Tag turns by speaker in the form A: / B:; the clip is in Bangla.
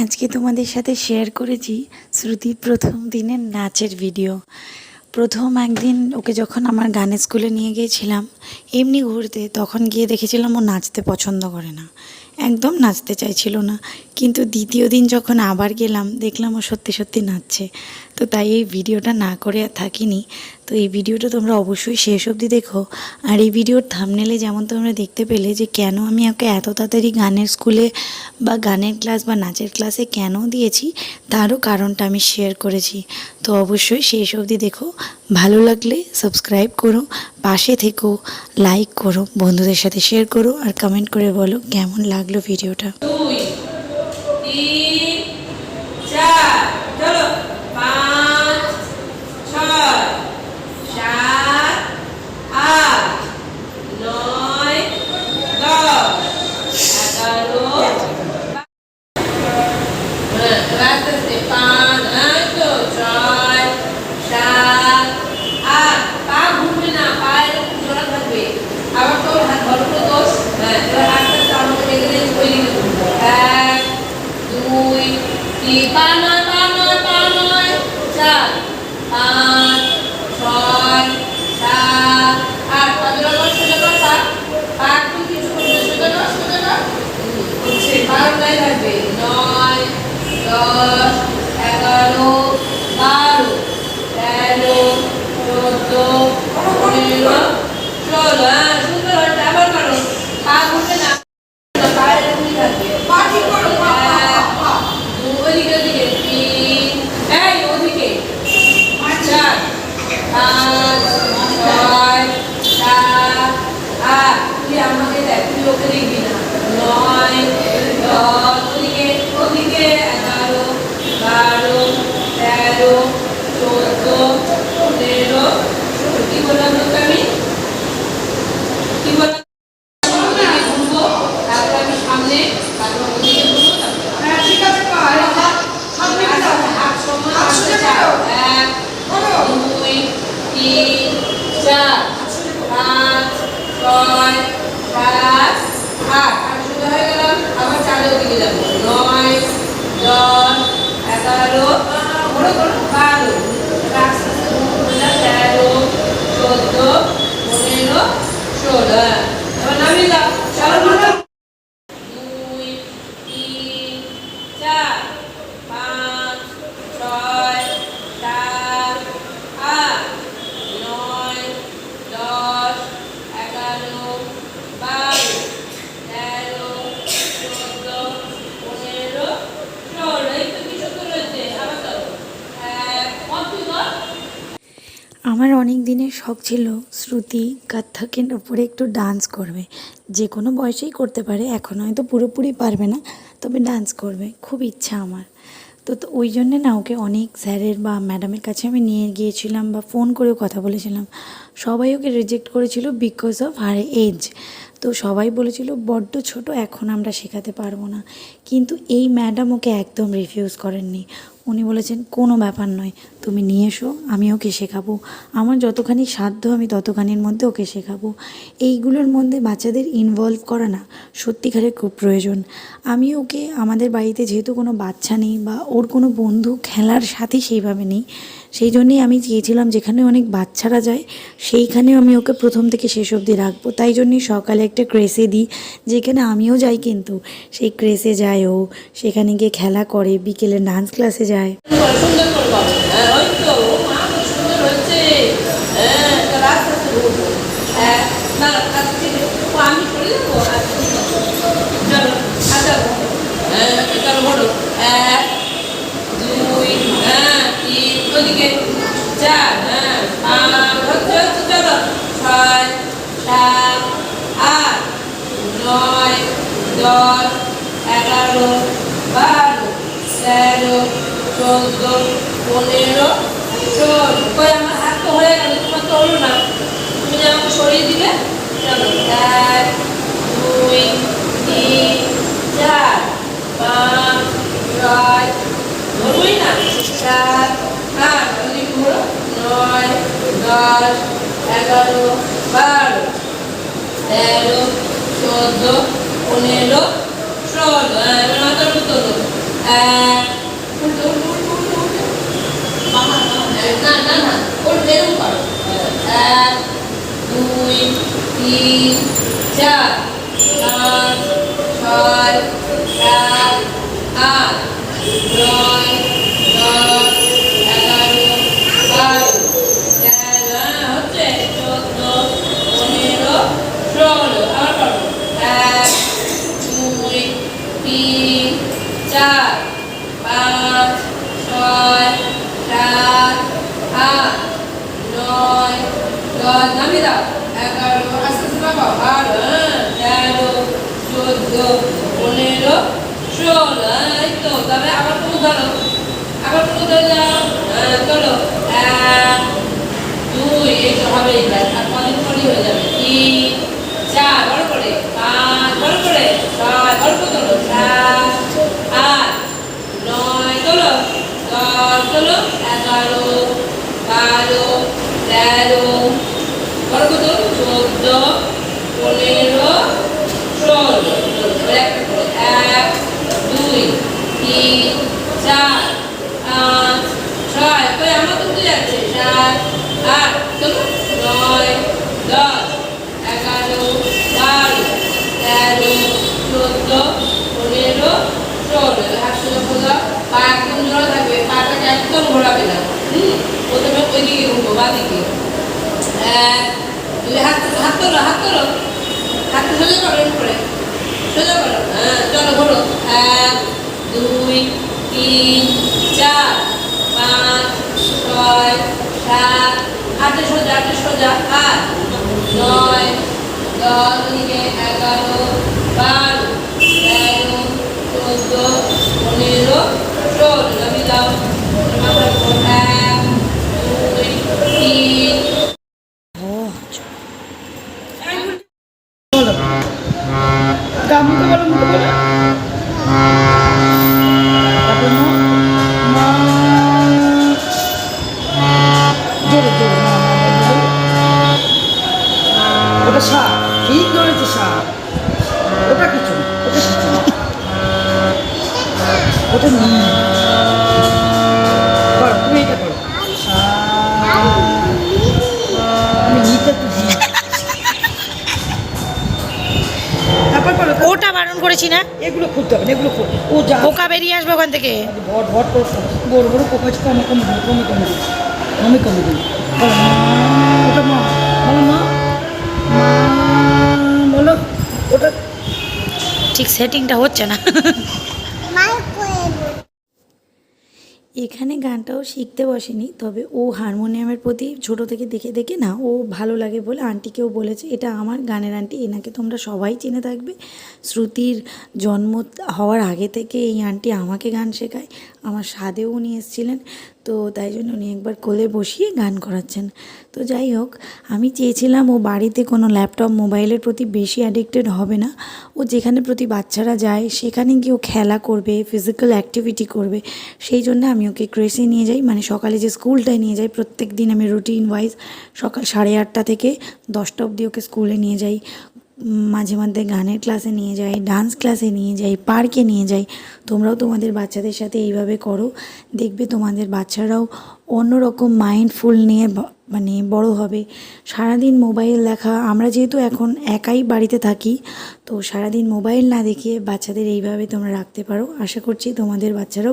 A: আজকে তোমাদের সাথে শেয়ার করেছি শ্রুতির প্রথম দিনের নাচের ভিডিও প্রথম একদিন ওকে যখন আমার গানের স্কুলে নিয়ে গিয়েছিলাম এমনি ঘুরতে তখন গিয়ে দেখেছিলাম ও নাচতে পছন্দ করে না একদম নাচতে চাইছিল না কিন্তু দ্বিতীয় দিন যখন আবার গেলাম দেখলাম ও সত্যি সত্যি নাচছে তো তাই এই ভিডিওটা না করে থাকিনি তো এই ভিডিওটা তোমরা অবশ্যই শেষ অবধি দেখো আর এই ভিডিওর থামনেলে যেমন তোমরা দেখতে পেলে যে কেন আমি ওকে এত তাড়াতাড়ি গানের স্কুলে বা গানের ক্লাস বা নাচের ক্লাসে কেন দিয়েছি তারও কারণটা আমি শেয়ার করেছি তো অবশ্যই শেষ অবধি দেখো ভালো লাগলে সাবস্ক্রাইব করো পাশে থেকো লাইক করো বন্ধুদের সাথে শেয়ার করো আর কমেন্ট করে বলো কেমন লাগলো ভিডিওটা চলো আমার অনেক দিনের শখ ছিল শ্রুতি কাত্থাকের উপরে একটু ডান্স করবে যে কোনো বয়সেই করতে পারে এখন হয়তো পুরোপুরি পারবে না তবে ডান্স করবে খুব ইচ্ছা আমার তো তো ওই জন্যে না ওকে অনেক স্যারের বা ম্যাডামের কাছে আমি নিয়ে গিয়েছিলাম বা ফোন করেও কথা বলেছিলাম সবাই ওকে রিজেক্ট করেছিল বিকজ অফ হার এজ তো সবাই বলেছিল বড্ড ছোট এখন আমরা শেখাতে পারবো না কিন্তু এই ম্যাডাম ওকে একদম রিফিউজ করেননি উনি বলেছেন কোনো ব্যাপার নয় তুমি নিয়ে এসো আমি ওকে শেখাবো আমার যতখানি সাধ্য আমি ততখানির মধ্যে ওকে শেখাবো এইগুলোর মধ্যে বাচ্চাদের ইনভলভ করা না সত্যিকারে খুব প্রয়োজন আমি ওকে আমাদের বাড়িতে যেহেতু কোনো বাচ্চা নেই বা ওর কোনো বন্ধু খেলার সাথে সেইভাবে নেই সেই জন্যেই আমি চেয়েছিলাম যেখানে অনেক বাচ্চারা যায় সেইখানেও আমি ওকে প্রথম থেকে শেষ অবধি রাখবো তাই জন্যই সকালে একটা ক্রেসে দিই যেখানে আমিও যাই কিন্তু সেই ক্রেসে যায় ও সেখানে গিয়ে খেলা করে বিকেলে ডান্স ক্লাসে যায় তেরো চোদ্দ পনেরো ষোলো কই আমার হাত তো হয়ে গেল তোমার তো হলো না তুমি যে আমাকে সরিয়ে দিলে চলো এক দুই তিন চার পাঁচ ছয় ধরবই না সাত আট যদি ধরো নয় দশ এগারো বারো তেরো চোদ্দো পনেরো ষোলো মাথার হ্যাঁ, উত্তর না না না ওর এরকম করো এক দুই তিন চার পাঁচ ছয় সাত আট নয় দশ চোদ্দ পনেরো ষোলো তো তবে আবার কোনো আবার কোনো ধরে যাও এক দুই এই তো হবেই আর কদিন পরই হয়ে যাবে তিন চার এক দুই তিন চার পাঁচ ছয় কই আমরা তো বুঝে যাচ্ছে সাত আট চলো নয় দশ এগারো বারো তেরো চোদ্দ পনেরো ষোলো একশো ষোলো পা একদম জোড়া থাকবে পাটাকে একদম ঘোরাবে না প্রথমে ওই দিকে ঘুমবো বা দিকে এক হাত হাত হাত করো হাত সোজা করো করে সোজা করো এক দুই তিন চার পাঁচ ছয় সাত আটে সোজা আটে সোজা আট নয় দশ দিকে এগারো বারো তেরো চোদ্দো পনেরো ষোলো দাও জোরে জোরে ওটা সাপ ঠিক ধরেছে সাপ ওটা কিছু ওটা কিছু ওটা নেই করো তুমি এটা করো আমি নিতে তো তারপর করো ওটা বারণ করেছি না এগুলো খুঁজতে হবে এগুলো খুল ও যা পোকা বেরিয়ে আসবে ওখান থেকে ভট ভট করে বড় বড় পোকা কমে কম কমে কমে ওটা মা বলো মা বলো ওটা ঠিক সেটিংটা হচ্ছে না এখানে গানটাও শিখতে বসেনি তবে ও হারমোনিয়ামের প্রতি ছোট থেকে দেখে দেখে না ও ভালো লাগে বলে আন্টিকেও বলেছে এটা আমার গানের আন্টি এনাকে তোমরা সবাই চিনে থাকবে শ্রুতির জন্ম হওয়ার আগে থেকে এই আন্টি আমাকে গান শেখায় আমার স্বাদেও উনি এসেছিলেন তো তাই জন্য উনি একবার কোলে বসিয়ে গান করাচ্ছেন তো যাই হোক আমি চেয়েছিলাম ও বাড়িতে কোনো ল্যাপটপ মোবাইলের প্রতি বেশি অ্যাডিক্টেড হবে না ও যেখানে প্রতি বাচ্চারা যায় সেখানে গিয়ে ও খেলা করবে ফিজিক্যাল অ্যাক্টিভিটি করবে সেই জন্য আমি ওকে ক্রেসে নিয়ে যাই মানে সকালে যে স্কুলটায় নিয়ে যাই প্রত্যেক দিন আমি রুটিন ওয়াইজ সকাল সাড়ে আটটা থেকে দশটা অবধি ওকে স্কুলে নিয়ে যাই মাঝে মধ্যে গানের ক্লাসে নিয়ে যাই ডান্স ক্লাসে নিয়ে যাই পার্কে নিয়ে যাই তোমরাও তোমাদের বাচ্চাদের সাথে এইভাবে করো দেখবে তোমাদের বাচ্চারাও অন্যরকম মাইন্ডফুল নিয়ে মানে বড় হবে সারাদিন মোবাইল দেখা আমরা যেহেতু এখন একাই বাড়িতে থাকি তো সারাদিন মোবাইল না দেখিয়ে বাচ্চাদের এইভাবে তোমরা রাখতে পারো আশা করছি তোমাদের বাচ্চারাও